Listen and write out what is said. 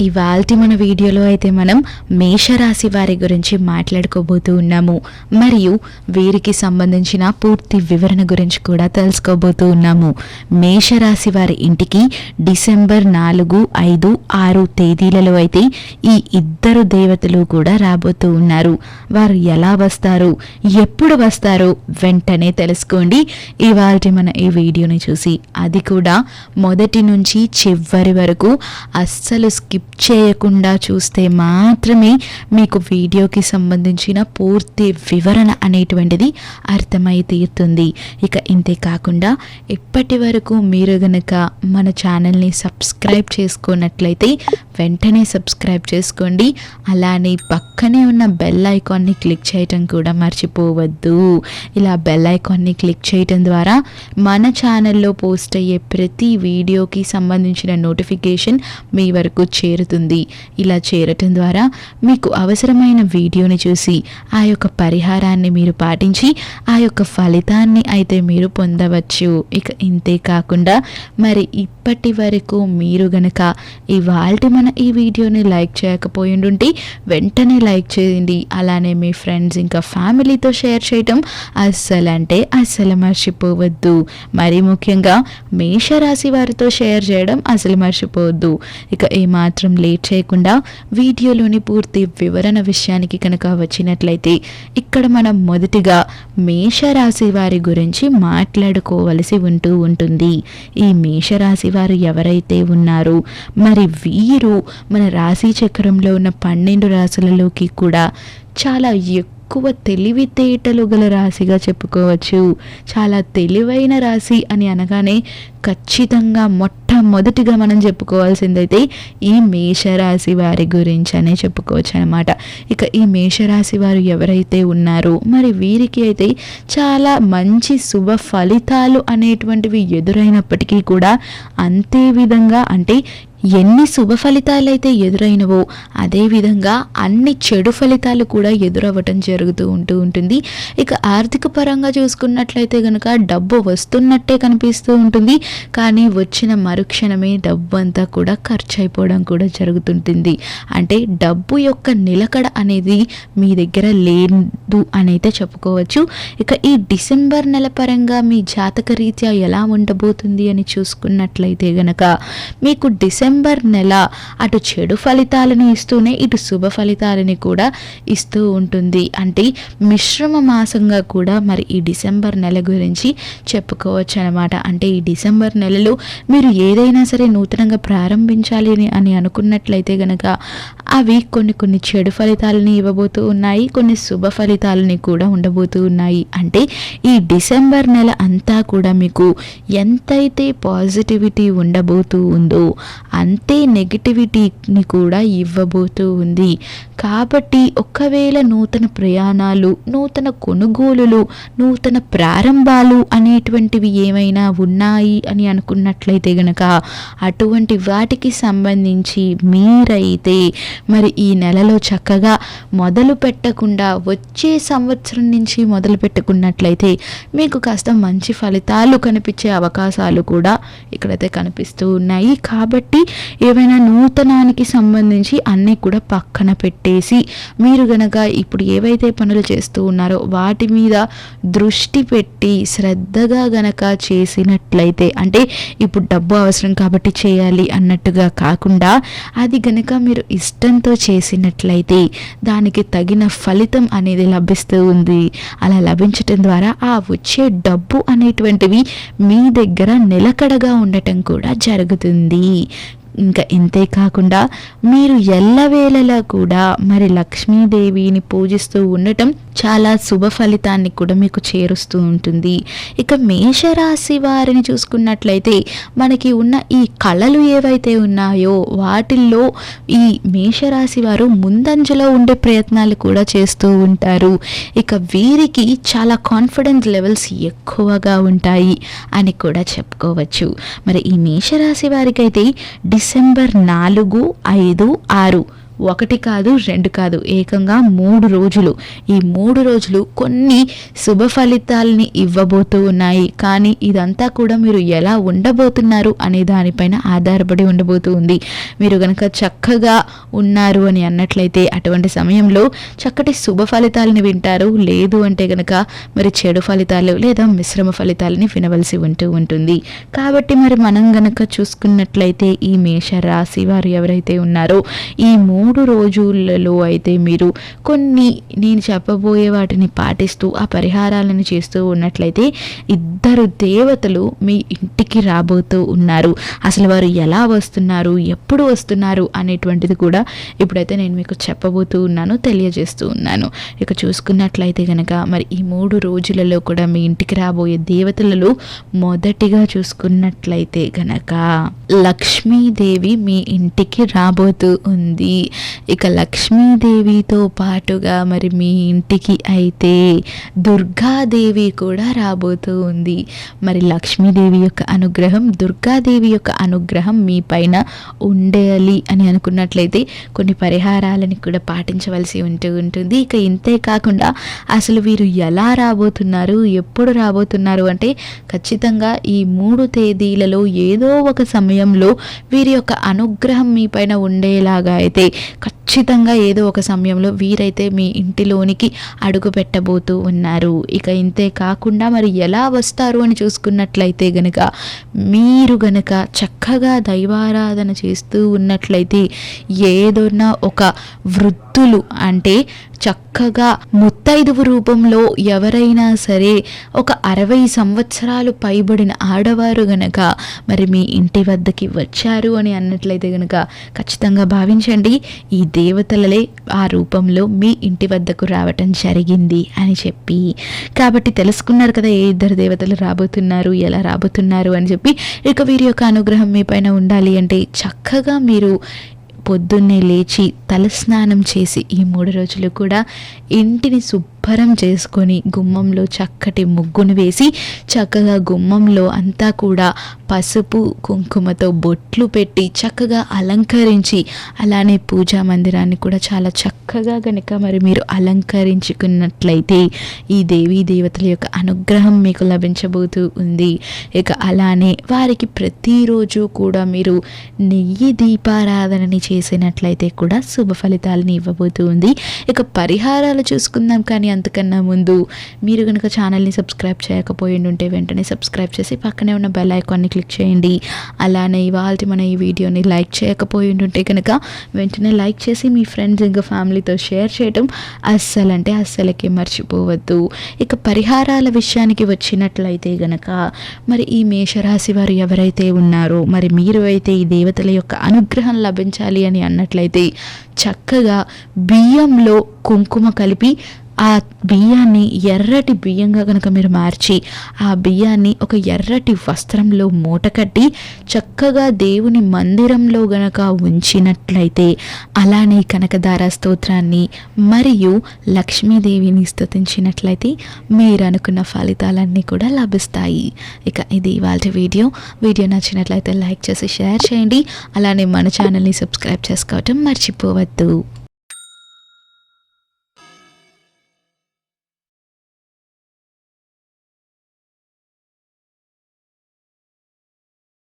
ఇవాల్టి మన వీడియోలో అయితే మనం మేషరాశి వారి గురించి మాట్లాడుకోబోతూ ఉన్నాము. మరియు వీరికి సంబంధించిన పూర్తి వివరణ గురించి కూడా తెలుసుకోబోతూ ఉన్నాము. మేషరాశి వారి ఇంటికి డిసెంబర్ నాలుగు ఐదు ఆరు తేదీలలో అయితే ఈ ఇద్దరు దేవతలు కూడా రాబోతూ ఉన్నారు. వారు ఎలా వస్తారు? ఎప్పుడు వస్తారో వెంటనే తెలుసుకోండి. ఇవాల్టి మన ఈ వీడియోని చూసి అది కూడా మొదటి నుంచి చివరి వరకు అస్సలు స్కిప్ చేయకుండా చూస్తే మాత్రమే మీకు వీడియోకి సంబంధించిన పూర్తి వివరణ అనేటువంటిది అర్థమై తీరుతుంది. ఇక ఇంతే కాకుండా ఇప్పటి వరకు మీరు గనక మన ఛానల్ని సబ్స్క్రైబ్ చేసుకున్నట్లయితే వెంటనే సబ్స్క్రైబ్ చేసుకోండి. అలానే పక్కనే ఉన్న బెల్ ఐకాన్ని క్లిక్ చేయటం కూడా మర్చిపోవద్దు. ఇలా బెల్ ఐకాన్ని క్లిక్ చేయటం ద్వారా మన ఛానల్లో పోస్ట్ అయ్యే ప్రతి వీడియోకి సంబంధించిన నోటిఫికేషన్ మీ వరకు చేరుతుంది. ఇలా చేరటం ద్వారా మీకు అవసరమైన వీడియోని చూసి ఆ యొక్క పరిహారాన్ని మీరు పాటించి ఆ యొక్క ఫలితాన్ని అయితే మీరు పొందవచ్చు. ఇక ఇంతే కాకుండా మరి ఇప్పటి వరకు మీరు గనక ఇవాళ మన ఈ వీడియోని లైక్ చేయకపోయి ఉంటే వెంటనే లైక్ చేయండి. అలానే మీ ఫ్రెండ్స్ ఇంకా ఫ్యామిలీతో షేర్ చేయటం అస్సలు అంటే అస్సలు మర్చిపోవద్దు. మరి ముఖ్యంగా మేషరాశి వారితో షేర్ చేయడం అసలు మర్చిపోవద్దు. ఇక ఏమాత్రం లేట్ చేయకుండా వీడియోలోని పూర్తి వివరణ విషయానికి కనుక వచ్చినట్లయితే ఇక్కడ మనం మొదటిగా మేషరాశి వారి గురించి మాట్లాడుకోవలసి ఉంటూ ఉంటుంది. ఈ మేషరాశి వారు ఎవరైతే ఉన్నారో మరి వీరు మన రాశి చక్రంలో ఉన్న పన్నెండు రాశులలోకి కూడా చాలా ఎక్కువ తెలివితేటలు గల రాశిగా చెప్పుకోవచ్చు. చాలా తెలివైన రాశి అని అనగానే ఖచ్చితంగా మొట్టమొదటిగా మనం చెప్పుకోవాల్సిందైతే ఈ మేషరాశి వారి గురించి అనే చెప్పుకోవచ్చు అనమాట ఇక ఈ మేషరాశి వారు ఎవరైతే ఉన్నారో మరి వీరికి అయితే చాలా మంచి శుభ ఫలితాలు అనేటువంటివి ఎదురైనప్పటికీ కూడా అంతే విధంగా అంటే ఎన్ని శుభ ఫలితాలు అయితే ఎదురైనవో అదేవిధంగా అన్ని చెడు ఫలితాలు కూడా ఎదురవ్వటం జరుగుతూ ఉంటూ ఉంటుంది. ఇక ఆర్థిక పరంగా చూసుకున్నట్లయితే కనుక డబ్బు వస్తున్నట్టే కనిపిస్తూ ఉంటుంది. కానీ వచ్చిన మరుక్షణమే డబ్బు అంతా కూడా ఖర్చు అయిపోవడం కూడా జరుగుతుంటుంది. అంటే డబ్బు యొక్క నిలకడ అనేది మీ దగ్గర లేదు అని అయితే చెప్పుకోవచ్చు. ఇక ఈ డిసెంబర్ నెల పరంగా మీ జాతక రీత్యా ఎలా ఉండబోతుంది అని చూసుకున్నట్లయితే గనక మీకు డిసెంబర్ డిసెంబర్ నెల. అటు చెడు ఫలితాలను ఇస్తూనే ఇటు శుభ ఫలితాలని కూడా ఇస్తూ ఉంటుంది. అంటే మిశ్రమ మాసంగా కూడా మరి ఈ డిసెంబర్ నెల గురించి చెప్పుకోవచ్చు అనమాట అంటే ఈ డిసెంబర్ నెలలో మీరు ఏదైనా సరే నూతనంగా ప్రారంభించాలి అని అని అనుకున్నట్లయితే గనక అవి కొన్ని కొన్ని చెడు ఫలితాలని ఇవ్వబోతూ ఉన్నాయి కొన్ని శుభ ఫలితాలని కూడా ఉండబోతూ ఉన్నాయి. అంటే ఈ డిసెంబర్ నెల అంతా కూడా మీకు ఎంతైతే పాజిటివిటీ ఉండబోతూ ఉందో అంతే నెగిటివిటీని కూడా ఇవ్వబోతూ ఉంది. కాబట్టి ఒకవేళ నూతన ప్రయాణాలు నూతన కొనుగోలులు నూతన ప్రారంభాలు అనేటువంటివి ఏమైనా ఉన్నాయి అని అనుకున్నట్లయితే గనక అటువంటి వాటికి సంబంధించి మీరైతే మరి ఈ నెలలో చక్కగా మొదలు పెట్టకుండా వచ్చే సంవత్సరం నుంచి మొదలు పెట్టుకున్నట్లయితే మీకు కాస్త మంచి ఫలితాలు కనిపించే అవకాశాలు కూడా ఇక్కడైతే కనిపిస్తూ ఉన్నాయి. కాబట్టి ఏవైనా నూతనానికి సంబంధించి అన్నీ కూడా పక్కన పెట్టేసి మీరు గనక ఇప్పుడు ఏవైతే పనులు చేస్తూ ఉన్నారో వాటి మీద దృష్టి పెట్టి శ్రద్ధగా గనక చేసినట్లయితే అంటే ఇప్పుడు డబ్బు అవసరం కాబట్టి చేయాలి అన్నట్టుగా కాకుండా అది గనక మీరు ఇష్టం ఇష్టంతో చేసినట్లయితే దానికి తగిన ఫలితం అనేది లభిస్తూ ఉంది. అలా లభించటం ద్వారా ఆ వచ్చే డబ్బు అనేటువంటివి మీ దగ్గర నిలకడగా ఉండటం కూడా జరుగుతుంది. ఇంకా ఇంతే కాకుండా మీరు ఎల్లవేళలా కూడా మరి లక్ష్మీదేవిని పూజిస్తూ ఉండటం చాలా శుభ ఫలితాన్ని కూడా మీకు చేరుస్తూ ఉంటుంది. ఇక మేషరాశి వారిని చూసుకున్నట్లయితే మనకి ఉన్న ఈ కళలు ఏవైతే ఉన్నాయో వాటిల్లో ఈ మేషరాశి వారు ముందంజలో ఉండే ప్రయత్నాలు కూడా చేస్తూ ఉంటారు. ఇక వీరికి చాలా కాన్ఫిడెన్స్ లెవెల్స్ ఎక్కువగా ఉంటాయి అని కూడా చెప్పుకోవచ్చు. మరి ఈ మేషరాశి వారికైతే డిసెంబర్ నాలుగు ఐదు ఆరు ఒకటి కాదు రెండు కాదు ఏకంగా మూడు రోజులు. ఈ మూడు రోజులు కొన్ని శుభ ఫలితాలని ఇవ్వబోతూ ఉన్నాయి. కానీ ఇదంతా కూడా మీరు ఎలా ఉండబోతున్నారు అనే దానిపైన ఆధారపడి ఉండబోతూ ఉంది. మీరు గనక చక్కగా ఉన్నారు అని అన్నట్లయితే అటువంటి సమయంలో చక్కటి శుభ ఫలితాలని వింటారు. లేదు అంటే గనక మరి చెడు ఫలితాలు లేదా మిశ్రమ ఫలితాలని వినవలసి ఉంటూ ఉంటుంది. కాబట్టి మరి మనం గనక చూసుకున్నట్లయితే ఈ మేష రాశి వారు ఎవరైతే ఉన్నారో ఈ మూడు మూడు రోజులలో అయితే మీరు కొన్ని నేను చెప్పబోయే వాటిని పాటిస్తూ ఆ పరిహారాలను చేస్తూ ఉన్నట్లయితే ఇద్దరు దేవతలు మీ ఇంటికి రాబోతూ ఉన్నారు. అసలు వారు ఎలా వస్తున్నారు? ఎప్పుడు వస్తున్నారు? అనేటువంటిది కూడా ఇప్పుడైతే నేను మీకు చెప్పబోతూ ఉన్నాను తెలియజేస్తూ ఉన్నాను. ఇక చూసుకున్నట్లయితే కనుక మరి ఈ మూడు రోజులలో కూడా మీ ఇంటికి రాబోయే దేవతలలో మొదటిగా చూసుకున్నట్లయితే గనక లక్ష్మీదేవి మీ ఇంటికి రాబోతూ ఉంది. ఇక లక్ష్మీదేవితో పాటుగా మరి మీ ఇంటికి అయితే దుర్గాదేవి కూడా రాబోతూ ఉంది. మరి లక్ష్మీదేవి యొక్క అనుగ్రహం దుర్గాదేవి యొక్క అనుగ్రహం మీ పైన ఉండాలి అని అనుకున్నట్లయితే కొన్ని పరిహారాలని కూడా పాటించవలసి ఉంటూ ఉంటుంది. ఇక ఇంతే కాకుండా అసలు వీరు ఎలా రాబోతున్నారు ఎప్పుడు రాబోతున్నారు అంటే ఖచ్చితంగా ఈ మూడు తేదీలలో ఏదో ఒక సమయంలో వీరి యొక్క అనుగ్రహం మీ పైన ఉండేలాగా అయితే ఖచ్చితంగా ఏదో ఒక సమయంలో వీరైతే మీ ఇంటిలోనికి అడుగు పెట్టబోతూ ఉన్నారు. ఇక ఇంతే కాకుండా మరి ఎలా వస్తారు అని చూసుకున్నట్లయితే గనక మీరు గనక చక్కగా దైవారాధన చేస్తూ ఉన్నట్లయితే ఏదైనా ఒక వృద్ధి వృద్ధులు అంటే చక్కగా ముత్తైదువు రూపంలో ఎవరైనా సరే ఒక అరవై సంవత్సరాలు పైబడిన ఆడవారు గనక మరి మీ ఇంటి వద్దకి వచ్చారు అని అన్నట్లయితే గనక ఖచ్చితంగా భావించండి. ఈ దేవతలలే ఆ రూపంలో మీ ఇంటి వద్దకు రావటం జరిగింది అని చెప్పి. కాబట్టి తెలుసుకున్నారు కదా ఏ ఇద్దరు దేవతలు రాబోతున్నారు ఎలా రాబోతున్నారు అని చెప్పి. ఇక వీరి యొక్క అనుగ్రహం మీ పైన ఉండాలి అంటే చక్కగా మీరు పొద్దున్నే లేచి తలస్నానం చేసి ఈ మూడు రోజులు కూడా ఇంటిని శుభ్ర చేసుకొని గుమ్మంలో చక్కటి ముగ్గును వేసి చక్కగా గుమ్మంలో అంతా కూడా పసుపు కుంకుమతో బొట్లు పెట్టి చక్కగా అలంకరించి అలానే పూజా మందిరాన్ని కూడా చాలా చక్కగా కనుక మరి మీరు అలంకరించుకున్నట్లయితే ఈ దేవీ దేవతల యొక్క అనుగ్రహం మీకు లభించబోతూ ఉంది. ఇక అలానే వారికి ప్రతిరోజు కూడా మీరు నెయ్యి దీపారాధనని చేసినట్లయితే కూడా శుభ ఫలితాలని ఇవ్వబోతూ ఉంది. ఇక పరిహారాలు చూసుకుందాం కానీ అంతకన్నా ముందు మీరు కనుక ఛానల్ని సబ్స్క్రైబ్ చేయకపోయి ఉంటే వెంటనే సబ్స్క్రైబ్ చేసి పక్కనే ఉన్న బెల్ ఐకాన్ని క్లిక్ చేయండి. అలానే ఇవాళ మన ఈ వీడియోని లైక్ చేయకపోయి ఉంటే కనుక వెంటనే లైక్ చేసి మీ ఫ్రెండ్స్ ఇంకా ఫ్యామిలీతో షేర్ చేయడం అస్సలు అంటే అస్సలకి మర్చిపోవద్దు. ఇక పరిహారాల విషయానికి వచ్చినట్లయితే గనక మరి ఈ మేషరాశి వారు ఎవరైతే ఉన్నారో మరి మీరు అయితే ఈ దేవతల యొక్క అనుగ్రహం లభించాలి అని అన్నట్లయితే చక్కగా బియ్యంలో కుంకుమ కలిపి ఆ బియ్యాన్ని ఎర్రటి బియ్యంగా కనుక మీరు మార్చి ఆ బియ్యాన్ని ఒక ఎర్రటి వస్త్రంలో మూట కట్టి చక్కగా దేవుని మందిరంలో గనక ఉంచినట్లయితే అలానే కనకదార స్తోత్రాన్ని మరియు లక్ష్మీదేవిని స్తుతించినట్లయితే మీరు అనుకున్న ఫలితాలన్నీ కూడా లభిస్తాయి. ఇక ఇది ఇవాళ వీడియో. వీడియో నచ్చినట్లయితే లైక్ చేసి షేర్ చేయండి. అలానే మన ఛానల్ని సబ్స్క్రైబ్ చేసుకోవటం మర్చిపోవద్దు.